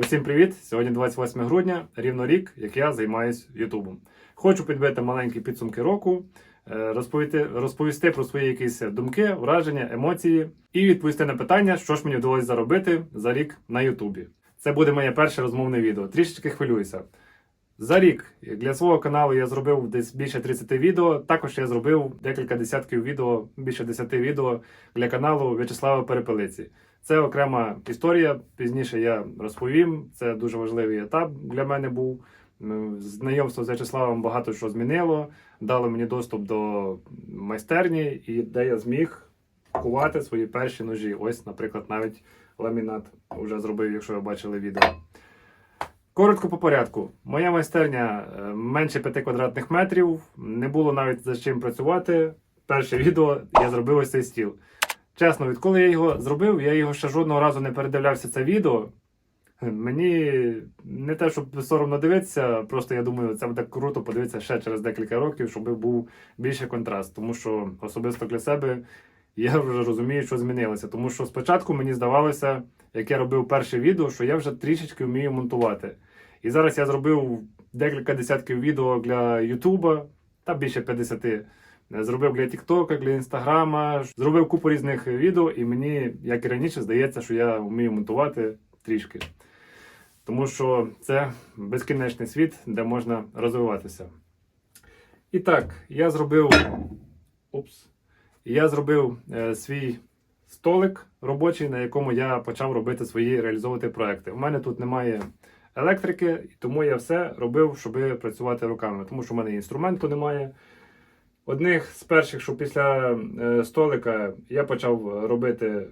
Усім привіт! Сьогодні 28 грудня, рівно рік, як я займаюсь Ютубом. Хочу підбити маленькі підсумки року, е, розповісти, розповісти про свої якісь думки, враження, емоції і відповісти на питання, що ж мені вдалося заробити за рік на Ютубі. Це буде моє перше розмовне відео. Трішечки хвилююся. За рік для свого каналу я зробив десь більше 30 відео. Також я зробив декілька десятків відео, більше 10 відео для каналу В'ячеслава Перепелиці. Це окрема історія. Пізніше я розповім. Це дуже важливий етап для мене був. Знайомство з В'ячеславом багато що змінило, дало мені доступ до майстерні, і де я зміг кувати свої перші ножі. Ось, наприклад, навіть ламінат вже зробив, якщо ви бачили відео. Коротко по порядку. Моя майстерня е, менше 5 квадратних метрів. Не було навіть за чим працювати. Перше відео я зробив ось цей стіл. Чесно, відколи я його зробив, я його ще жодного разу не передивлявся це відео. Мені не те, щоб соромно дивитися, просто я думаю, це буде круто подивитися ще через декілька років, щоб був більший контраст. Тому що особисто для себе я вже розумію, що змінилося. Тому що спочатку мені здавалося, як я робив перше відео, що я вже трішечки вмію монтувати. І зараз я зробив декілька десятків відео для Ютуба, та більше 50. Зробив для Тіктока, для Інстаграма, зробив купу різних відео, і мені, як і раніше, здається, що я вмію монтувати трішки. Тому що це безкінечний світ, де можна розвиватися. І так, я зробив. Упс. Я зробив е, свій столик робочий, на якому я почав робити свої реалізовувати проекти. У мене тут немає електрики, тому я все робив, щоб працювати руками, тому що в мене інструменту немає. Одних з перших, що після е, столика я почав робити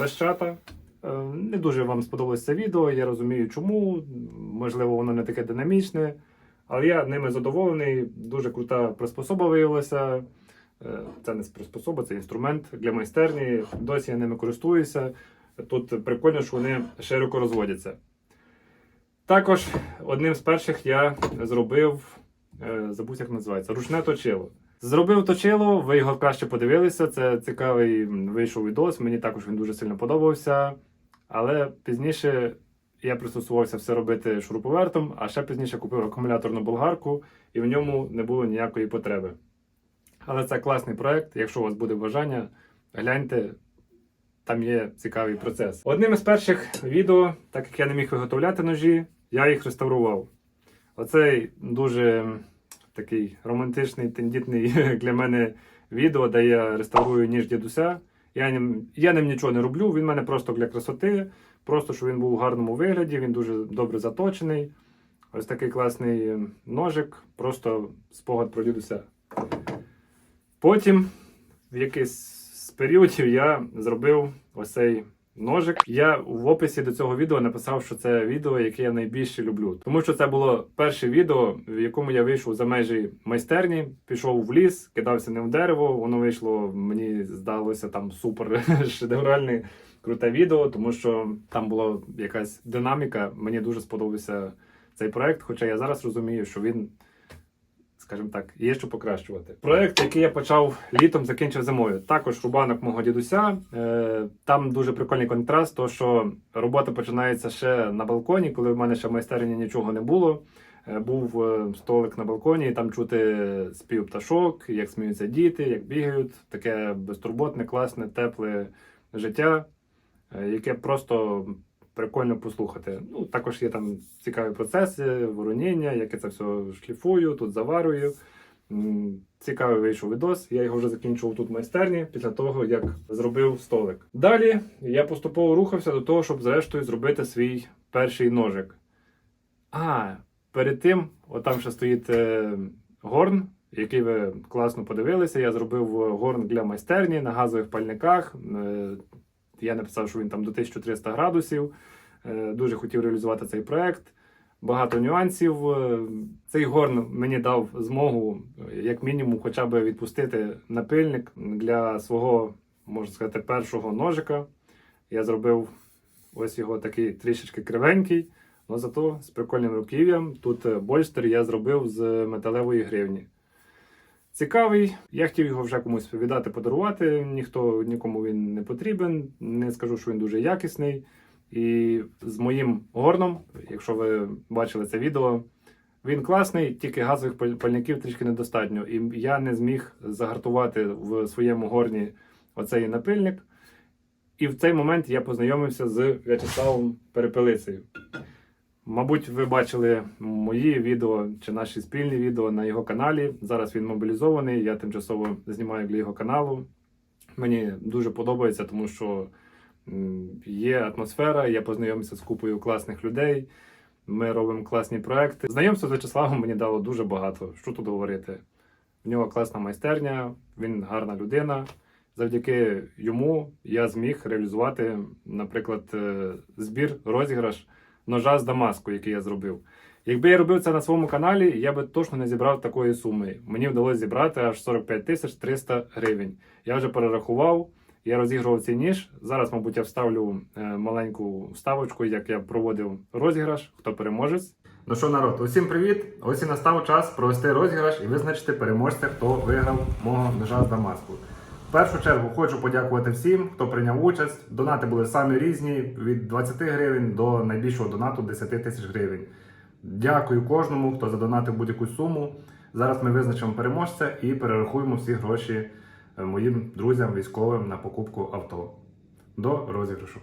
лещата. Е, Не дуже вам сподобалось це відео, я розумію, чому. Можливо, воно не таке динамічне, але я ними задоволений. Дуже крута приспособа виявилася. Е, Це не приспособа, це інструмент для майстерні. Досі я ними користуюся. Тут прикольно, що вони широко розводяться. Також одним з перших я зробив, е, забув, як називається, ручне точило. Зробив точило, ви його краще подивилися. Це цікавий вийшов відос. Мені також він дуже сильно подобався. Але пізніше я пристосувався все робити шуруповертом, а ще пізніше купив акумуляторну болгарку, і в ньому не було ніякої потреби. Але це класний проект. Якщо у вас буде бажання, гляньте, там є цікавий процес. Одним із перших відео, так як я не міг виготовляти ножі, я їх реставрував. Оцей дуже такий романтичний, тендітний для мене відео, де я реставрую ніж дідуся. Я ним, я ним нічого не роблю, він в мене просто для красоти, просто щоб він був у гарному вигляді, він дуже добре заточений. Ось такий класний ножик, просто спогад про дідуся. Потім, в якийсь з періодів, я зробив ось цей ножик. Я в описі до цього відео написав, що це відео, яке я найбільше люблю. Тому що це було перше відео, в якому я вийшов за межі майстерні, пішов в ліс, кидався не в дерево. Воно вийшло, мені здалося там супер шедевральне, круте відео, тому що там була якась динаміка. Мені дуже сподобався цей проект, хоча я зараз розумію, що він скажімо так, є що покращувати. Проект, який я почав літом, закінчив зимою. Також рубанок мого дідуся. Е, Там дуже прикольний контраст, то що робота починається ще на балконі, коли в мене ще в майстерні нічого не було. Е, Був е, столик на балконі, і там чути спів пташок, як сміються діти, як бігають. Таке безтурботне, класне, тепле життя, яке просто прикольно послухати. Ну, також є там цікаві процеси, вороніння, як я це все шліфую, тут заварюю. Цікавий вийшов відос. Я його вже закінчував тут в майстерні після того, як зробив столик. Далі я поступово рухався до того, щоб зрештою зробити свій перший ножик. А, перед тим, отам ще стоїть е, горн, який ви класно подивилися. Я зробив е, горн для майстерні на газових пальниках. Я написав, що він там до 1300 градусів. Е, Дуже хотів реалізувати цей проект. Багато нюансів. Е, Цей горн мені дав змогу, е, як мінімум, хоча б відпустити напильник для свого, можна сказати, першого ножика. Я зробив ось його такий трішечки кривенький, але зато з прикольним руків'ям. Тут больстер я зробив з металевої гривні. Цікавий, я хотів його вже комусь віддати, подарувати. Ніхто нікому він не потрібен. Не скажу, що він дуже якісний. І з моїм горном, якщо ви бачили це відео, він класний, тільки газових пальників трішки недостатньо. І я не зміг загартувати в своєму горні оцей напильник. І в цей момент я познайомився з В'ячеславом Перепелицею. Мабуть, ви бачили мої відео чи наші спільні відео на його каналі. Зараз він мобілізований. Я тимчасово знімаю для його каналу. Мені дуже подобається, тому що є атмосфера, я познайомився з купою класних людей. Ми робимо класні проекти. Знайомство з В'ячеславом мені дало дуже багато. Що тут говорити? В нього класна майстерня, він гарна людина. Завдяки йому я зміг реалізувати, наприклад, е, збір, розіграш ножа з Дамаску, який я зробив. Якби я робив це на своєму каналі, я би точно не зібрав такої суми. Мені вдалося зібрати аж 45 тисяч 300 гривень. Я вже перерахував, я розігрував цей ніж. Зараз, мабуть, я вставлю е, маленьку вставочку, як я проводив розіграш, хто переможець. Ну що, народ, усім привіт! Ось і настав час провести розіграш і визначити переможця, хто виграв мого ножа з Дамаску. В першу чергу хочу подякувати всім, хто прийняв участь. Донати були самі різні від 20 гривень до найбільшого донату 10 тисяч гривень. Дякую кожному, хто задонатив будь-яку суму. Зараз ми визначимо переможця і перерахуємо всі гроші е, моїм друзям військовим на покупку авто. До розіграшу.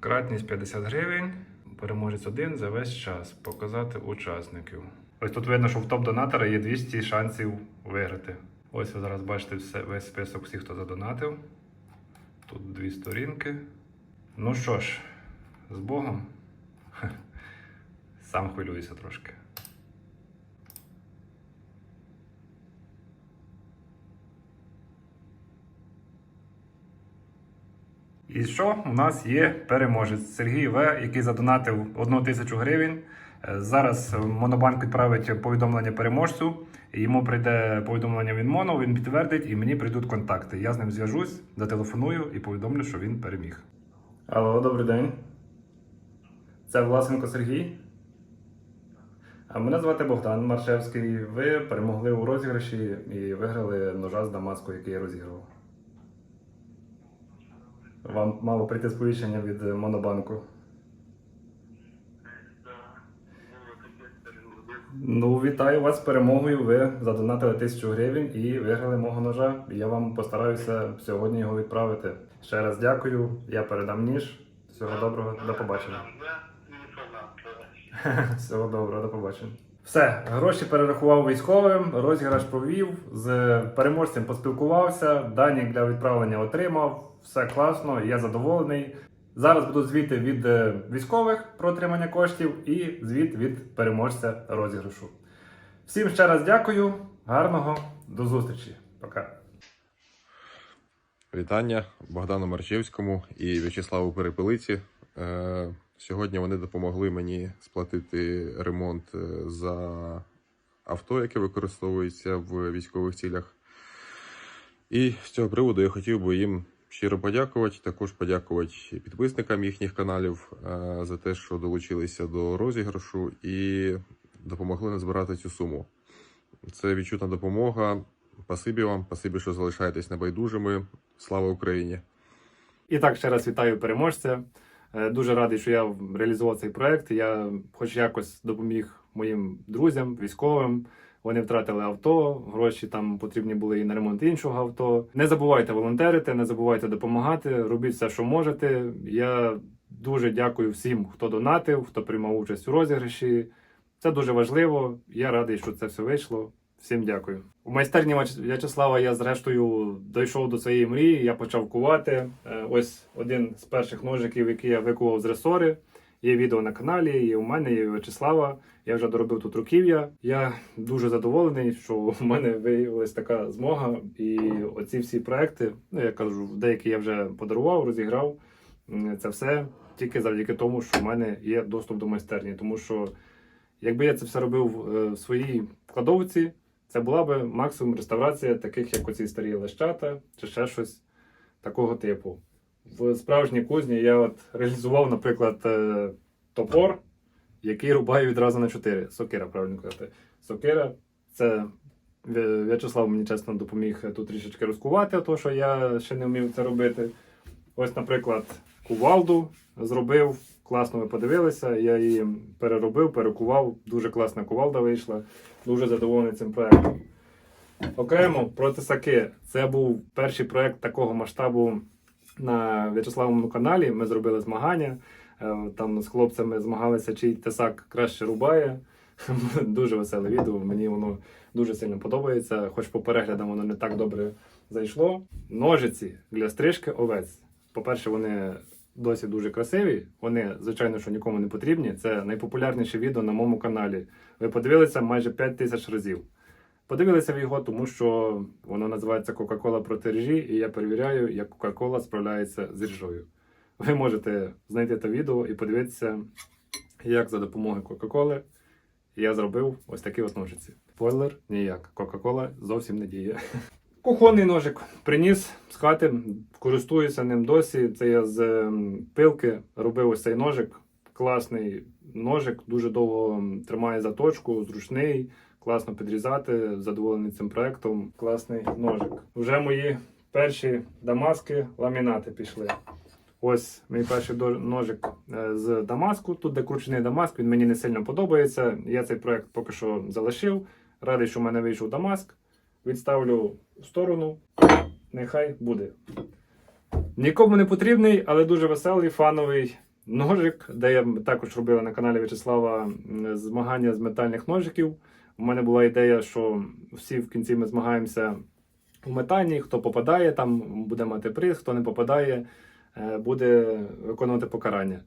Кратність 50 гривень. Переможець один за весь час. Показати учасників. Ось тут видно, що в топ-донатора є 200 шансів виграти. Ось ви зараз бачите все, весь список всіх, хто задонатив. Тут дві сторінки. Ну що ж, з Богом. Сам хвилююся трошки. І що? У нас є переможець Сергій В, який задонатив 1 тисячу гривень. Е, Зараз Монобанк відправить повідомлення переможцю. Йому прийде повідомлення від Моно, він підтвердить і мені прийдуть контакти. Я з ним зв'яжусь, зателефоную і повідомлю, що він переміг. Алло, добрий день. Це Власенко Сергій. Мене звати Богдан Маршевський. Ви перемогли у розіграші і виграли ножа з Дамаску, який я розіграв. Вам мало прийти сповіщення від Монобанку. Ну, вітаю вас з перемогою. Ви задонатили тисячу гривень і виграли мого ножа. Я вам постараюся сьогодні його відправити. Ще раз дякую. Я передам ніж. Всього доброго, до побачення. Всього доброго, до побачення. Все, гроші перерахував військовим, розіграш провів, з переможцем поспілкувався, дані для відправлення отримав. Все класно, я задоволений. Зараз будуть звіти від е, військових про отримання коштів і звіт від переможця розіграшу. Всім ще раз дякую, гарного, до зустрічі. Пока. Вітання Богдану Марчевському і В'ячеславу Перепелиці. Е, Сьогодні вони допомогли мені сплатити ремонт е, за авто, яке використовується в військових цілях. І з цього приводу я хотів би їм щиро подякувати. Також подякувати підписникам їхніх каналів е, за те, що долучилися до розіграшу і допомогли назбирати цю суму. Це відчутна допомога. Спасибі вам, спасибі, що залишаєтесь небайдужими. Слава Україні! І так, ще раз вітаю переможця. Е, Дуже радий, що я реалізував цей проект. Я хоч якось допоміг моїм друзям, військовим. Вони втратили авто, гроші там потрібні були і на ремонт іншого авто. Не забувайте волонтерити, не забувайте допомагати, робіть все, що можете. Я дуже дякую всім, хто донатив, хто приймав участь у розіграші. Це дуже важливо. Я радий, що це все вийшло. Всім дякую. У майстерні В'ячеслава я зрештою дійшов до своєї мрії. Я почав кувати. Е, Ось один з перших ножиків, який я викував з ресори. Є відео на каналі, є у мене, є у В'ячеслава. Я вже доробив тут руків'я. Я дуже задоволений, що у мене виявилась така змога. І оці всі проекти, ну я кажу, деякі я вже подарував, розіграв. Це все тільки завдяки тому, що в мене є доступ до майстерні. Тому що якби я це все робив е, в своїй кладовці, це була би максимум реставрація таких, як оці старі лещата, чи ще щось такого типу. В справжній кузні я от реалізував, наприклад, е, топор, який рубаю відразу на 4. Сокира, правильно казати. Сокира це В'ячеслав мені чесно допоміг тут трішечки розкувати, то що я ще не вмів це робити. Ось, наприклад, кувалду зробив. Класно ви подивилися. Я її переробив, перекував. Дуже класна кувалда вийшла. Дуже задоволений цим проектом. Окремо про тисаки. Це був перший проект такого масштабу на В'ячеславовому каналі. Ми зробили змагання. Е, Там з хлопцями змагалися, чий тисак краще рубає. Дуже веселе відео. Мені воно дуже сильно подобається. Хоч по переглядам воно не так добре зайшло. Ножиці для стрижки овець. По-перше, вони досі дуже красиві. Вони, звичайно, що нікому не потрібні. Це найпопулярніше відео на моєму каналі. Ви подивилися майже 5 тисяч разів. Подивилися в його, тому що воно називається Кока-Кола проти ржі, і я перевіряю, як Кока-Кола справляється з ржою. Ви можете знайти те відео і подивитися, як за допомогою Кока-Коли я зробив ось такі от ножиці. Спойлер ніяк. Кока-Кола зовсім не діє. Кухонний ножик приніс з хати, користуюся ним досі. Це я з ем, пилки робив ось цей ножик. Класний ножик, дуже довго тримає заточку, зручний, класно підрізати. Задоволений цим проектом. Класний ножик. Вже мої перші дамаски, ламінати пішли. Ось мій перший ножик е, з Дамаску. Тут де кручений Дамаск, він мені не сильно подобається. Я цей проект поки що залишив. Радий, що в мене вийшов Дамаск. Відставлю в сторону. Нехай буде. Нікому не потрібний, але дуже веселий, фановий ножик, де я також робила на каналі В'ячеслава змагання з метальних ножиків. У мене була ідея, що всі в кінці ми змагаємося у метанні. Хто попадає, там буде мати приз, хто не попадає, е, буде виконувати покарання.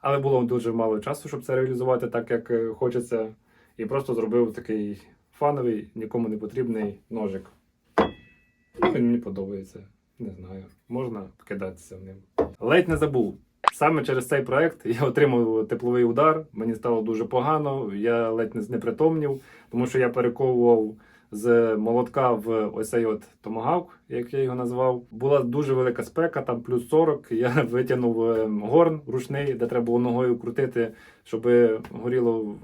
Але було дуже мало часу, щоб це реалізувати так, як е, хочеться. І просто зробив такий фановий, нікому не потрібний ножик. Ну, він мені подобається. Не знаю, можна кидатися в ним. Ледь не забув. Саме через цей проект я отримав тепловий удар. Мені стало дуже погано. Я ледь не знепритомнів, тому що я перековував з молотка в ось цей от томагавк, як я його назвав. Була дуже велика спека, там плюс 40. Я витягнув е, горн ручний, де треба було ногою крутити, щоб горіло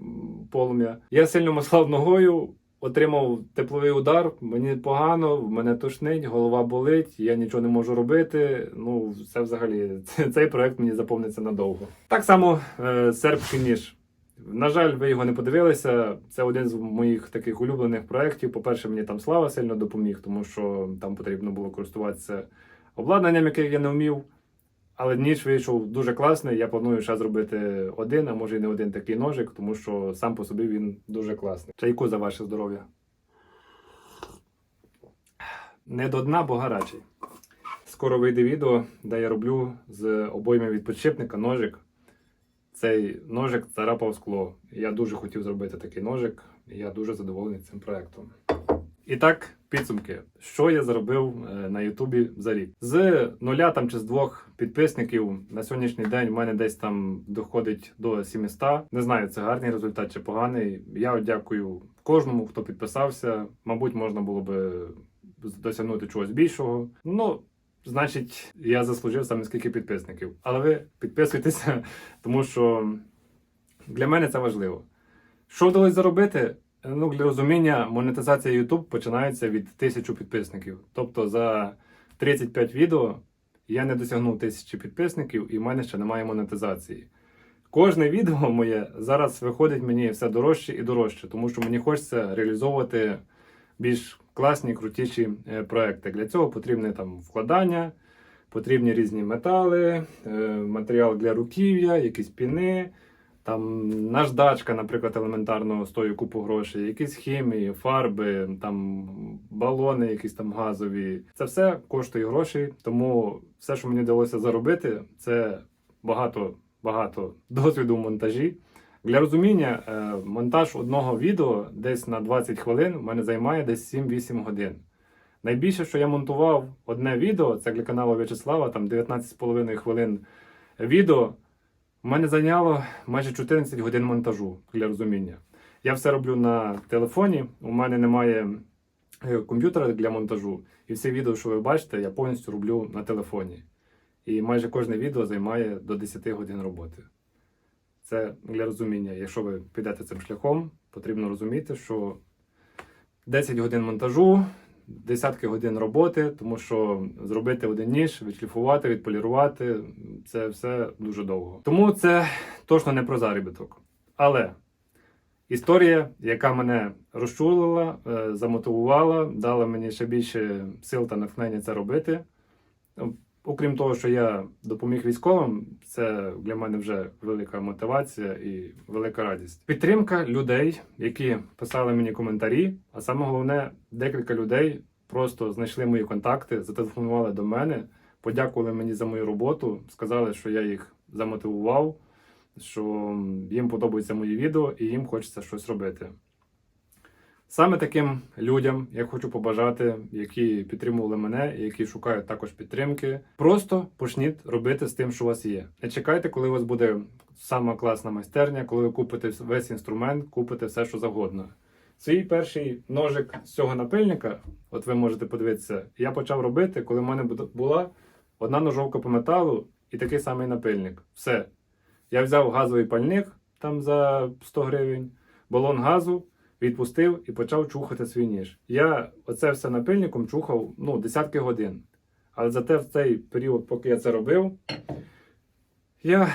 полум'я. Я сильно маслав ногою. Отримав тепловий удар, мені погано, мене тошнить, голова болить, я нічого не можу робити. Ну, це взагалі цей проект мені заповниться надовго. Так само е, сербський ніж. На жаль, ви його не подивилися. Це один з моїх таких улюблених проєктів. По-перше, мені там слава сильно допоміг, тому що там потрібно було користуватися обладнанням, яке я не вмів. Але ніж вийшов дуже класний. Я планую ще зробити один, а може і не один такий ножик, тому що сам по собі він дуже класний. Чайку за ваше здоров'я. Не до дна, бо гарячий. Скоро вийде відео, де я роблю з обойми від підшипника ножик. Цей ножик царапав скло. Я дуже хотів зробити такий ножик, і я дуже задоволений цим проектом. І так, підсумки. Що я заробив е, на Ютубі за рік? З нуля там чи з двох підписників на сьогоднішній день в мене десь там доходить до 700. Не знаю, це гарний результат чи поганий. Я дякую кожному, хто підписався. Мабуть, можна було би досягнути чогось більшого. Ну, значить, я заслужив саме скільки підписників. Але ви підписуйтеся, тому що для мене це важливо. Що вдалося заробити? Ну, для розуміння, монетизація YouTube починається від 1000 підписників. Тобто за 35 відео я не досягнув тисячі підписників, і в мене ще немає монетизації. Кожне відео моє зараз виходить мені все дорожче і дорожче, тому що мені хочеться реалізовувати більш класні, крутіші е, проекти. Для цього потрібне там вкладання, потрібні різні метали, е, матеріал для руків'я, якісь піни. Там наждачка, наприклад, елементарно стоїть купу грошей, якісь хімії, фарби, там балони, якісь там газові. Це все коштує грошей. Тому все, що мені вдалося заробити, це багато багато досвіду в монтажі. Для розуміння, е, монтаж одного відео десь на 20 хвилин в мене займає десь 7-8 годин. Найбільше, що я монтував одне відео, це для каналу В'ячеслава, там 19,5 хвилин відео. У мене зайняло майже 14 годин монтажу для розуміння. Я все роблю на телефоні. У мене немає е, комп'ютера для монтажу. І всі відео, що ви бачите, я повністю роблю на телефоні. І майже кожне відео займає до 10 годин роботи. Це для розуміння. Якщо ви підете цим шляхом, потрібно розуміти, що 10 годин монтажу десятки годин роботи, тому що зробити один ніж, відшліфувати, відполірувати це все дуже довго. Тому це точно не про заробіток. Але історія, яка мене розчулила, е, замотивувала, дала мені ще більше сил та натхнення це робити. Окрім того, що я допоміг військовим, це для мене вже велика мотивація і велика радість. Підтримка людей, які писали мені коментарі, а саме головне, декілька людей просто знайшли мої контакти, зателефонували до мене, подякували мені за мою роботу, сказали, що я їх замотивував, що їм подобаються мої відео і їм хочеться щось робити. Саме таким людям я хочу побажати, які підтримували мене, і які шукають також підтримки. Просто почніть робити з тим, що у вас є. Не чекайте, коли у вас буде сама класна майстерня, коли ви купите весь інструмент, купите все, що завгодно. Свій перший ножик з цього напильника, от ви можете подивитися, я почав робити, коли в мене була одна ножовка по металу і такий самий напильник. Все. Я взяв газовий пальник там за 100 гривень, балон газу відпустив і почав чухати свій ніж. Я оце все напильником чухав ну, десятки годин. Але зате в цей період, поки я це робив, я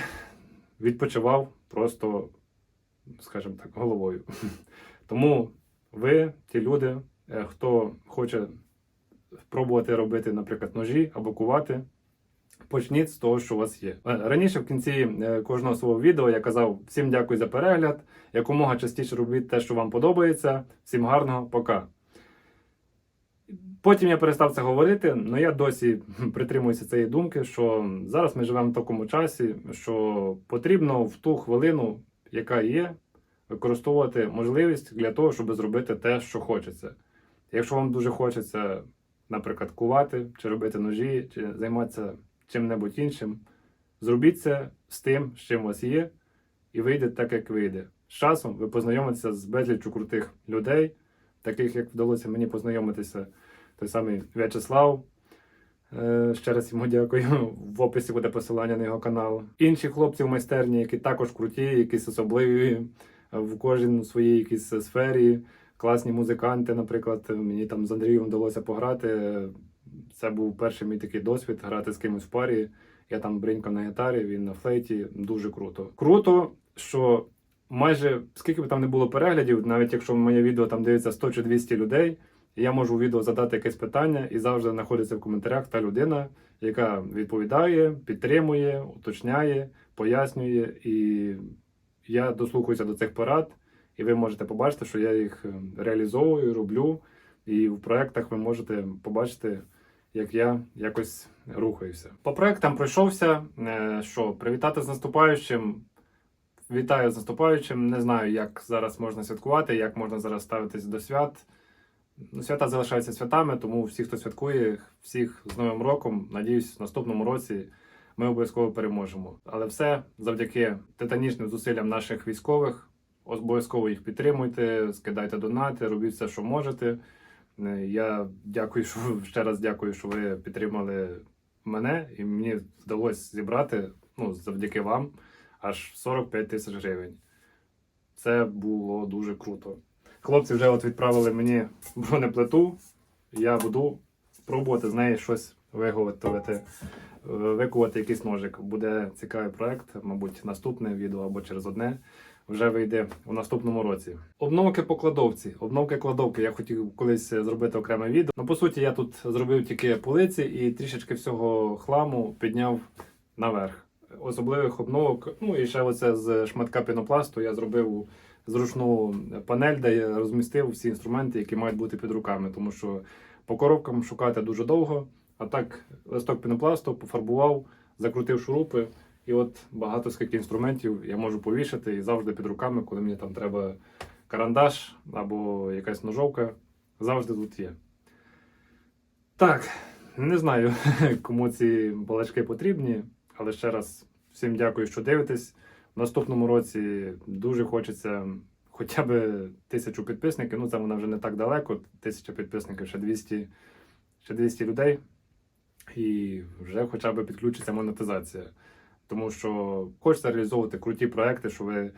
відпочивав просто, скажімо так, головою. Тому ви, ті люди, е, хто хоче спробувати робити, наприклад, ножі або кувати, почніть з того, що у вас є. Е, Раніше в кінці е, кожного свого відео я казав всім дякую за перегляд. Якомога частіше робіть те, що вам подобається. Всім гарного, пока. Потім я перестав це говорити, але я досі притримуюся цієї думки, що зараз ми живемо в такому часі, що потрібно в ту хвилину, яка є, використовувати можливість для того, щоб зробити те, що хочеться. Якщо вам дуже хочеться, наприклад, кувати, чи робити ножі, чи займатися чим-небудь іншим, зробіть це з тим, з чим у вас є, і вийде так, як вийде. З часом ви познайомитеся з безліччю крутих людей, таких як вдалося мені познайомитися, той самий В'ячеслав. Е, Ще раз йому дякую. В описі буде посилання на його канал. Інші хлопці в майстерні, які також круті, якісь особливі е, в кожній своїй якійсь сфері. Класні музиканти, наприклад, мені там з Андрієм вдалося пограти. Це був перший мій такий досвід грати з кимось в парі. Я там бринькав на гітарі, він на флейті. Дуже круто. Круто, що майже скільки б там не було переглядів, навіть якщо моє відео там дивиться 100 чи 200 людей, я можу у відео задати якесь питання, і завжди знаходиться в коментарях та людина, яка відповідає, підтримує, уточняє, пояснює. І я дослухаюся до цих порад, і ви можете побачити, що я їх е, реалізовую, роблю. І в проєктах ви можете побачити, як я якось рухаюся. По проєктам пройшовся. е, Що привітати з наступаючим. Вітаю з наступаючим. Не знаю, як зараз можна святкувати, як можна зараз ставитись до свят. Ну, свята залишаються святами, тому всі, хто святкує, всіх з Новим роком. Надіюсь, в наступному році ми обов'язково переможемо. Але все завдяки титанічним зусиллям наших військових. Обов'язково їх підтримуйте, скидайте донати, робіть все, що можете. Е, Я дякую, що ще раз дякую, що ви підтримали мене, і мені вдалося зібрати ну, завдяки вам аж 45 тисяч гривень. Це було дуже круто. Хлопці вже от відправили мені бронеплиту. Я буду пробувати з неї щось виготовити, викувати якийсь ножик. Буде цікавий проект, мабуть, наступне відео або через одне вже вийде у наступному році. Обновки по кладовці. Обновки кладовки. Я хотів колись зробити окреме відео. Ну, по суті, я тут зробив тільки полиці і трішечки всього хламу підняв наверх. Особливих обновок. Ну і ще оце з шматка пінопласту я зробив зручну панель, де я розмістив всі інструменти, які мають бути під руками, тому що по коробкам шукати дуже довго. А так, листок пінопласту пофарбував, закрутив шурупи, і от багато скільки інструментів я можу повішати і завжди під руками, коли мені там треба карандаш або якась ножовка, завжди тут є. Так, не знаю, кому ці балачки потрібні, але ще раз всім дякую, що дивитесь. В наступному році дуже хочеться хоча б тисячу підписників. Ну, це вона вже не так далеко. Тисяча підписників, ще 200, ще 200 людей. І вже хоча б підключиться монетизація. Тому що хочеться реалізовувати круті проекти, що ви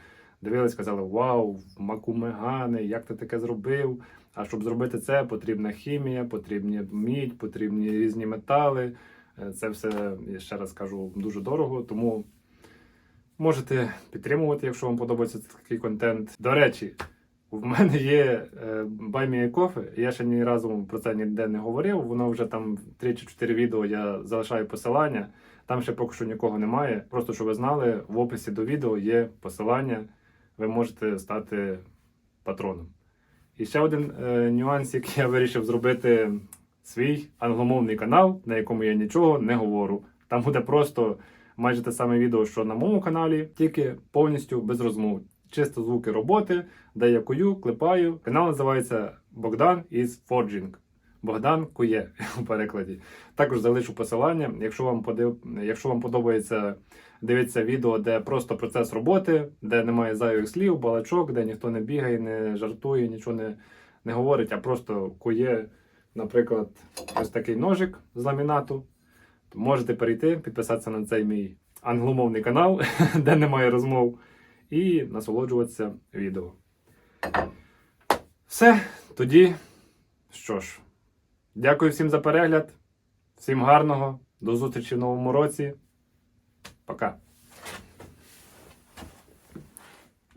дивились, казали: Вау, маку мегани, як ти таке зробив? А щоб зробити це, потрібна хімія, потрібні мідь, потрібні різні метали. Е, Це все, я ще раз кажу, дуже дорого, тому можете підтримувати, якщо вам подобається такий контент. До речі, в мене є е, a Coffee, я ще ні разу про це ніде не говорив. Воно вже там 3 чи 4 відео я залишаю посилання. Там ще поки що нікого немає. Просто щоб ви знали, в описі до відео є посилання. Ви можете стати патроном. І ще один е, нюансик, я вирішив зробити свій англомовний канал, на якому я нічого не говорю. Там буде просто майже те саме відео, що на моєму каналі, тільки повністю без розмов. Чисто звуки роботи, де я кую, клепаю. Канал називається Богдан із Forging. Богдан кує у перекладі. Також залишу посилання. Якщо вам подив... якщо вам подобається дивитися відео, де просто процес роботи, де немає зайвих слів, балачок, де ніхто не бігає, не жартує, нічого не, не говорить, а просто кує, наприклад, ось такий ножик з ламінату, то можете перейти, підписатися на цей мій англомовний канал, де немає розмов, і насолоджуватися відео. Все, тоді, що ж, дякую всім за перегляд, всім гарного, до зустрічі в новому році. Пока.